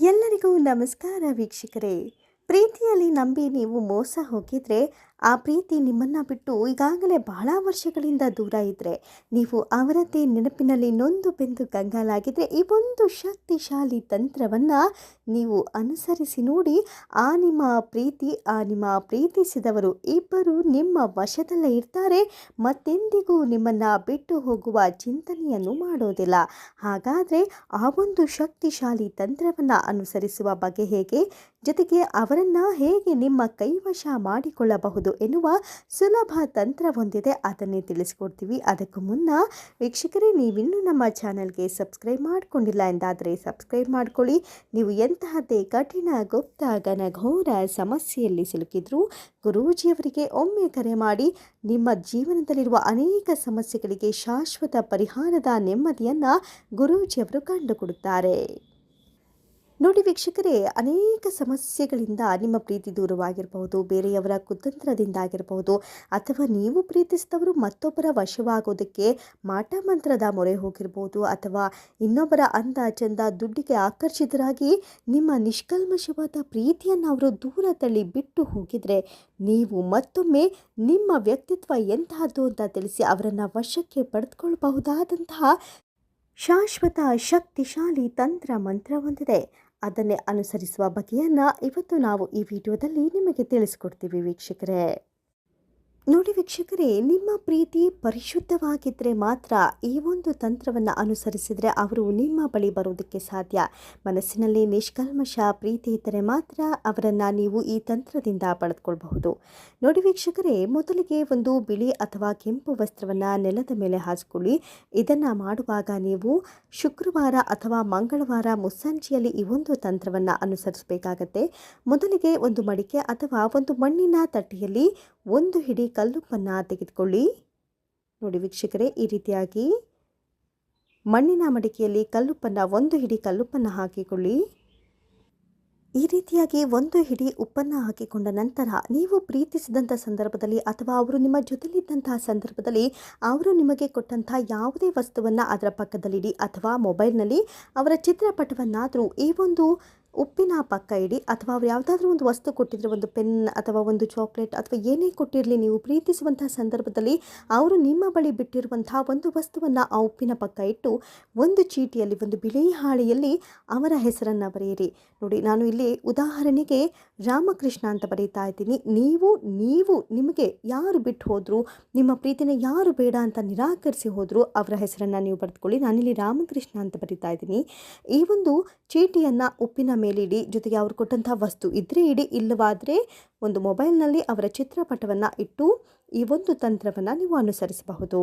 ಎಲ್ಲರಿಗೂ ನಮಸ್ಕಾರ ವೀಕ್ಷಕರೇ. ಪ್ರೀತಿಯಲ್ಲಿ ನಂಬಿ ನೀವು ಮೋಸ ಹೋಗಿದ್ರೆ ಆ ಪ್ರೀತಿ ನಿಮ್ಮನ್ನು ಬಿಟ್ಟು ಈಗಾಗಲೇ ಬಹಳ ವರ್ಷಗಳಿಂದ ದೂರ ಇದ್ದರೆ ನೀವು ಅವರದ್ದೇ ನೆನಪಿನಲ್ಲಿ ನೊಂದು ಬೆಂದು ಕಂಗಾಲಾಗಿದ್ದರೆ ಈ ಒಂದು ಶಕ್ತಿಶಾಲಿ ತಂತ್ರವನ್ನು ನೀವು ಅನುಸರಿಸಿ ನೋಡಿ, ಆ ನಿಮ್ಮ ಪ್ರೀತಿ, ಆ ನಿಮ್ಮ ಪ್ರೀತಿಸಿದವರು ಇಬ್ಬರು ನಿಮ್ಮ ವಶದಲ್ಲೇ ಇರ್ತಾರೆ, ಮತ್ತೆಂದಿಗೂ ನಿಮ್ಮನ್ನು ಬಿಟ್ಟು ಹೋಗುವ ಚಿಂತನೆಯನ್ನು ಮಾಡೋದಿಲ್ಲ. ಹಾಗಾದರೆ ಆ ಒಂದು ಶಕ್ತಿಶಾಲಿ ತಂತ್ರವನ್ನು ಅನುಸರಿಸುವ ಬಗ್ಗೆ ಹೇಗೆ? ಜೊತೆಗೆ ಅವರನ್ನು ಹೇಗೆ ನಿಮ್ಮ ಕೈವಶ ಮಾಡಿಕೊಳ್ಳಬಹುದು? ಎನ್ನುವ ಸುಲಭ ತಂತ್ರ ಹೊಂದಿದೆ. ಅದನ್ನೇ ತಿಳಿಸ್ಕೊಡ್ತೀವಿ. ಅದಕ್ಕೂ ಮುನ್ನ ವೀಕ್ಷಕರೇ, ನೀವಿನ್ನೂ ನಮ್ಮ ಚಾನಲ್ಗೆ ಸಬ್ಸ್ಕ್ರೈಬ್ ಮಾಡಿಕೊಂಡಿಲ್ಲ ಎಂದಾದರೆ ಸಬ್ಸ್ಕ್ರೈಬ್ ಮಾಡ್ಕೊಳ್ಳಿ. ನೀವು ಎಂತಹದ್ದೇ ಕಠಿಣ, ಗುಪ್ತ, ಘನಘೋರ ಸಮಸ್ಯೆಯಲ್ಲಿ ಸಿಲುಕಿದ್ರು ಗುರೂಜಿಯವರಿಗೆ ಒಮ್ಮೆ ಕರೆ ಮಾಡಿ ನಿಮ್ಮ ಜೀವನದಲ್ಲಿರುವ ಅನೇಕ ಸಮಸ್ಯೆಗಳಿಗೆ ಶಾಶ್ವತ ಪರಿಹಾರದ ನೆಮ್ಮದಿಯನ್ನು ಗುರೂಜಿಯವರು ಕಂಡುಕೊಡುತ್ತಾರೆ. ನೋಡಿ ವೀಕ್ಷಕರೇ, ಅನೇಕ ಸಮಸ್ಯೆಗಳಿಂದ ನಿಮ್ಮ ಪ್ರೀತಿ ದೂರವಾಗಿರಬಹುದು, ಬೇರೆಯವರ ಕುತಂತ್ರದಿಂದ ಆಗಿರಬಹುದು, ಅಥವಾ ನೀವು ಪ್ರೀತಿಸಿದವರು ಮತ್ತೊಬ್ಬರ ವಶವಾಗೋದಕ್ಕೆ ಮಾಟ ಮಂತ್ರದ ಮೊರೆ ಹೋಗಿರ್ಬೋದು, ಅಥವಾ ಇನ್ನೊಬ್ಬರ ಅಂದ ಚಂದ ದುಡ್ಡಿಗೆ ಆಕರ್ಷಿತರಾಗಿ ನಿಮ್ಮ ನಿಷ್ಕಲ್ಮಶವಾದ ಪ್ರೀತಿಯನ್ನು ಅವರು ದೂರ ತಳ್ಳಿ ಬಿಟ್ಟು ಹೋಗಿದರೆ, ನೀವು ಮತ್ತೊಮ್ಮೆ ನಿಮ್ಮ ವ್ಯಕ್ತಿತ್ವ ಎಂತಹದ್ದು ಅಂತ ತಿಳಿಸಿ ಅವರನ್ನು ವಶಕ್ಕೆ ಪಡೆದುಕೊಳ್ಳಬಹುದಾದಂತಹ ಶಾಶ್ವತ, ಶಕ್ತಿಶಾಲಿ ತಂತ್ರ ಮಂತ್ರ ಹೊಂದಿದೆ. ಅದನ್ನೇ ಅನುಸರಿಸುವ ಬಗೆಯನ್ನು ಇವತ್ತು ನಾವು ಈ ವಿಡಿಯೋದಲ್ಲಿ ನಿಮಗೆ ತಿಳಿಸ್ಕೊಡ್ತೀವಿ ವೀಕ್ಷಕರೇ. ನೋಡಿ ವೀಕ್ಷಕರೇ, ನಿಮ್ಮ ಪ್ರೀತಿ ಪರಿಶುದ್ಧವಾಗಿದ್ದರೆ ಮಾತ್ರ ಈ ಒಂದು ತಂತ್ರವನ್ನು ಅನುಸರಿಸಿದರೆ ಅವರು ನಿಮ್ಮ ಬಳಿ ಬರೋದಕ್ಕೆ ಸಾಧ್ಯ. ಮನಸ್ಸಿನಲ್ಲಿ ನಿಷ್ಕಲ್ಮಶ ಪ್ರೀತಿ ಇದ್ದರೆ ಮಾತ್ರ ಅವರನ್ನು ನೀವು ಈ ತಂತ್ರದಿಂದ ಪಡೆದುಕೊಳ್ಬಹುದು ನೋಡಿ ವೀಕ್ಷಕರೇ, ಮೊದಲಿಗೆ ಒಂದು ಬಿಳಿ ಅಥವಾ ಕೆಂಪು ವಸ್ತ್ರವನ್ನು ನೆಲದ ಮೇಲೆ ಹಾಸಿಕೊಳ್ಳಿ. ಇದನ್ನು ಮಾಡುವಾಗ ನೀವು ಶುಕ್ರವಾರ ಅಥವಾ ಮಂಗಳವಾರ ಮುಸ್ಸಂಜೆಯಲ್ಲಿ ಈ ಒಂದು ತಂತ್ರವನ್ನು ಅನುಸರಿಸಬೇಕಾಗತ್ತೆ. ಮೊದಲಿಗೆ ಒಂದು ಮಡಿಕೆ ಅಥವಾ ಒಂದು ಮಣ್ಣಿನ ತಟ್ಟೆಯಲ್ಲಿ ಒಂದು ಹಿಡಿ ಕಲ್ಲುಪ್ಪನ್ನು ತೆಗೆದುಕೊಳ್ಳಿ. ನೋಡಿ ವೀಕ್ಷಕರೇ, ಈ ರೀತಿಯಾಗಿ ಮಣ್ಣಿನ ಮಡಿಕೆಯಲ್ಲಿ ಕಲ್ಲುಪ್ಪನ್ನು ಒಂದು ಹಿಡಿ ಕಲ್ಲುಪ್ಪನ್ನು ಹಾಕಿಕೊಳ್ಳಿ. ಈ ರೀತಿಯಾಗಿ ಒಂದು ಹಿಡಿ ಉಪ್ಪನ್ನು ಹಾಕಿಕೊಂಡ ನಂತರ ನೀವು ಪ್ರೀತಿಸಿದಂಥ ಸಂದರ್ಭದಲ್ಲಿ ಅಥವಾ ಅವರು ನಿಮ್ಮ ಜೊತೆಲಿದ್ದಂತಹ ಸಂದರ್ಭದಲ್ಲಿ ಅವರು ನಿಮಗೆ ಕೊಟ್ಟಂಥ ಯಾವುದೇ ವಸ್ತುವನ್ನು ಅದರ ಪಕ್ಕದಲ್ಲಿಡಿ ಅಥವಾ ಮೊಬೈಲ್ನಲ್ಲಿ ಅವರ ಚಿತ್ರಪಟವನ್ನಾದರೂ ಈ ಒಂದು ಉಪ್ಪಿನ ಪಕ್ಕ ಇಡಿ ಅಥವಾ ಅವ್ರು ಯಾವುದಾದ್ರೂ ಒಂದು ವಸ್ತು ಕೊಟ್ಟಿದ್ರೆ ಒಂದು ಪೆನ್ ಅಥವಾ ಒಂದು ಚಾಕ್ಲೇಟ್ ಅಥವಾ ಏನೇ ಕೊಟ್ಟಿರಲಿ ನೀವು ಪ್ರೀತಿಸುವಂತಹ ಸಂದರ್ಭದಲ್ಲಿ ಅವರು ನಿಮ್ಮ ಬಳಿ ಬಿಟ್ಟಿರುವಂತಹ ಒಂದು ವಸ್ತುವನ್ನು ಆ ಉಪ್ಪಿನ ಪಕ್ಕ ಇಟ್ಟು ಒಂದು ಚೀಟಿಯಲ್ಲಿ ಒಂದು ಬಿಳಿ ಹಾಳೆಯಲ್ಲಿ ಅವರ ಹೆಸರನ್ನು ಬರೆಯಿರಿ. ನೋಡಿ, ನಾನು ಇಲ್ಲಿ ಉದಾಹರಣೆಗೆ ರಾಮಕೃಷ್ಣ ಅಂತ ಬರೀತಾ ಇದ್ದೀನಿ. ನೀವು ನೀವು ನಿಮಗೆ ಯಾರು ಬಿಟ್ಟು ಹೋದರೂ, ನಿಮ್ಮ ಪ್ರೀತಿನ ಯಾರು ಬೇಡ ಅಂತ ನಿರಾಕರಿಸಿ ಹೋದರೂ ಅವರ ಹೆಸರನ್ನು ನೀವು ಬರೆದುಕೊಳ್ಳಿ. ನಾನಿಲ್ಲಿ ರಾಮಕೃಷ್ಣ ಅಂತ ಬರೀತಾ ಇದ್ದೀನಿ. ಈ ಒಂದು ಚೀಟಿಯನ್ನು ಉಪ್ಪಿನ ಮೇಲೆ ಇಡಿ, ಜೊತೆಗೆ ಅವರು ಕೊಟ್ಟಂಥ ವಸ್ತು ಇದ್ದರೆ ಇಡಿ, ಇಲ್ಲವಾದರೆ ಒಂದು ಮೊಬೈಲ್ನಲ್ಲಿ ಅವರ ಚಿತ್ರಪಟವನ್ನು ಇಟ್ಟು ಈ ಒಂದು ತಂತ್ರವನ್ನು ನೀವು ಅನುಸರಿಸಬಹುದು.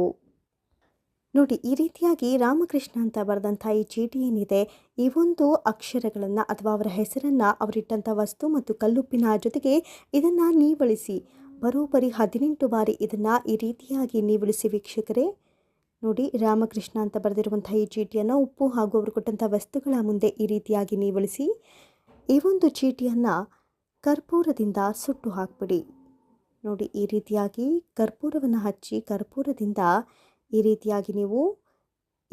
ನೋಡಿ, ಈ ರೀತಿಯಾಗಿ ರಾಮಕೃಷ್ಣ ಅಂತ ಬರೆದಂಥ ಈ ಚೀಟಿ ಏನಿದೆ, ಈ ಒಂದು ಅಕ್ಷರಗಳನ್ನು ಅಥವಾ ಅವರ ಹೆಸರನ್ನು ಅವರಿಟ್ಟಂಥ ವಸ್ತು ಮತ್ತು ಕಲ್ಲುಪ್ಪಿನ ಜೊತೆಗೆ ಇದನ್ನು ನೀವಳಿಸಿ, ಬರೋಬ್ಬರಿ ಹದಿನೆಂಟು ಬಾರಿ ಇದನ್ನು ಈ ರೀತಿಯಾಗಿ ನೀವಳಿಸಿ ವೀಕ್ಷಕರೇ. ನೋಡಿ, ರಾಮಕೃಷ್ಣ ಅಂತ ಬರೆದಿರುವಂಥ ಈ ಚೀಟಿಯನ್ನು ಉಪ್ಪು ಹಾಗೂ ಅವರು ಕೊಟ್ಟಂಥ ವಸ್ತುಗಳ ಮುಂದೆ ಈ ರೀತಿಯಾಗಿ ನೀವಳಿಸಿ, ಈ ಒಂದು ಚೀಟಿಯನ್ನು ಕರ್ಪೂರದಿಂದ ಸುಟ್ಟು ಹಾಕ್ಬಿಡಿ. ನೋಡಿ, ಈ ರೀತಿಯಾಗಿ ಕರ್ಪೂರವನ್ನು ಹಚ್ಚಿ ಕರ್ಪೂರದಿಂದ ಈ ರೀತಿಯಾಗಿ ನೀವು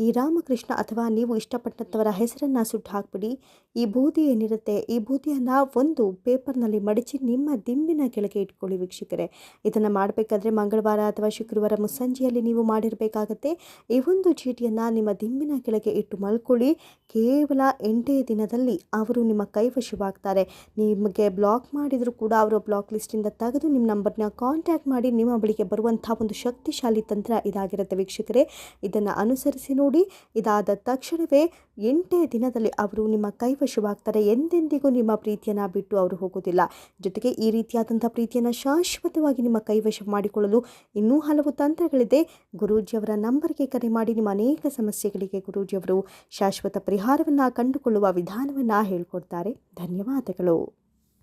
ಈ ರಾಮಕೃಷ್ಣ ಅಥವಾ ನೀವು ಇಷ್ಟಪಟ್ಟಂಥವರ ಹೆಸರನ್ನು ಸುಟ್ಟು ಹಾಕ್ಬಿಡಿ. ಈ ಬೂದಿ ಏನಿರುತ್ತೆ? ಈ ಬೂದಿಯನ್ನು ಒಂದು ಪೇಪರ್ನಲ್ಲಿ ಮಡಚಿ ನಿಮ್ಮ ದಿಂಬಿನ ಕೆಳಗೆ ಇಟ್ಕೊಳ್ಳಿ ವೀಕ್ಷಕರೇ. ಇದನ್ನು ಮಾಡಬೇಕಾದ್ರೆ ಮಂಗಳವಾರ ಅಥವಾ ಶುಕ್ರವಾರ ಮುಸ್ಸಂಜೆಯಲ್ಲಿ ನೀವು ಮಾಡಿರಬೇಕಾಗತ್ತೆ. ಈ ಒಂದು ಚೀಟಿಯನ್ನು ನಿಮ್ಮ ದಿಂಬಿನ ಕೆಳಗೆ ಇಟ್ಟು ಮಲ್ಕೊಳ್ಳಿ. ಕೇವಲ ಎಂಟೇ ದಿನದಲ್ಲಿ ಅವರು ನಿಮ್ಮ ಕೈವಶವಾಗ್ತಾರೆ. ನಿಮಗೆ ಬ್ಲಾಕ್ ಮಾಡಿದರೂ ಕೂಡ ಅವರು ಬ್ಲಾಕ್ ಲಿಸ್ಟಿಂದ ತೆಗೆದು ನಿಮ್ಮ ನಂಬರ್ನ ಕಾಂಟ್ಯಾಕ್ಟ್ ಮಾಡಿ ನಿಮ್ಮ ಬಳಿಗೆ ಬರುವಂಥ ಒಂದು ಶಕ್ತಿಶಾಲಿ ತಂತ್ರ ಇದಾಗಿರುತ್ತೆ ವೀಕ್ಷಕರೇ. ಇದನ್ನು ಅನುಸರಿಸಿ ನೋಡಿ ಇದಾದ ತಕ್ಷಣವೇ ಎಂಟೇ ದಿನದಲ್ಲಿ ಅವರು ನಿಮ್ಮ ಕೈವಶವಾಗ್ತಾರೆ. ಎಂದೆಂದಿಗೂ ನಿಮ್ಮ ಪ್ರೀತಿಯನ್ನು ಬಿಟ್ಟು ಅವರು ಹೋಗೋದಿಲ್ಲ. ಜೊತೆಗೆ ಈ ರೀತಿಯಾದಂಥ ಪ್ರೀತಿಯನ್ನು ಶಾಶ್ವತವಾಗಿ ನಿಮ್ಮ ಕೈವಶ ಮಾಡಿಕೊಳ್ಳಲು ಇನ್ನೂ ಹಲವು ತಂತ್ರಗಳಿದೆ. ಗುರೂಜಿಯವರ ನಂಬರ್ಗೆ ಕರೆ ಮಾಡಿ ನಿಮ್ಮ ಅನೇಕ ಸಮಸ್ಯೆಗಳಿಗೆ ಗುರೂಜಿಯವರು ಶಾಶ್ವತ ಪರಿಹಾರವನ್ನು ಕಂಡುಕೊಳ್ಳುವ ವಿಧಾನವನ್ನು ಹೇಳ್ಕೊಡ್ತಾರೆ. ಧನ್ಯವಾದಗಳು.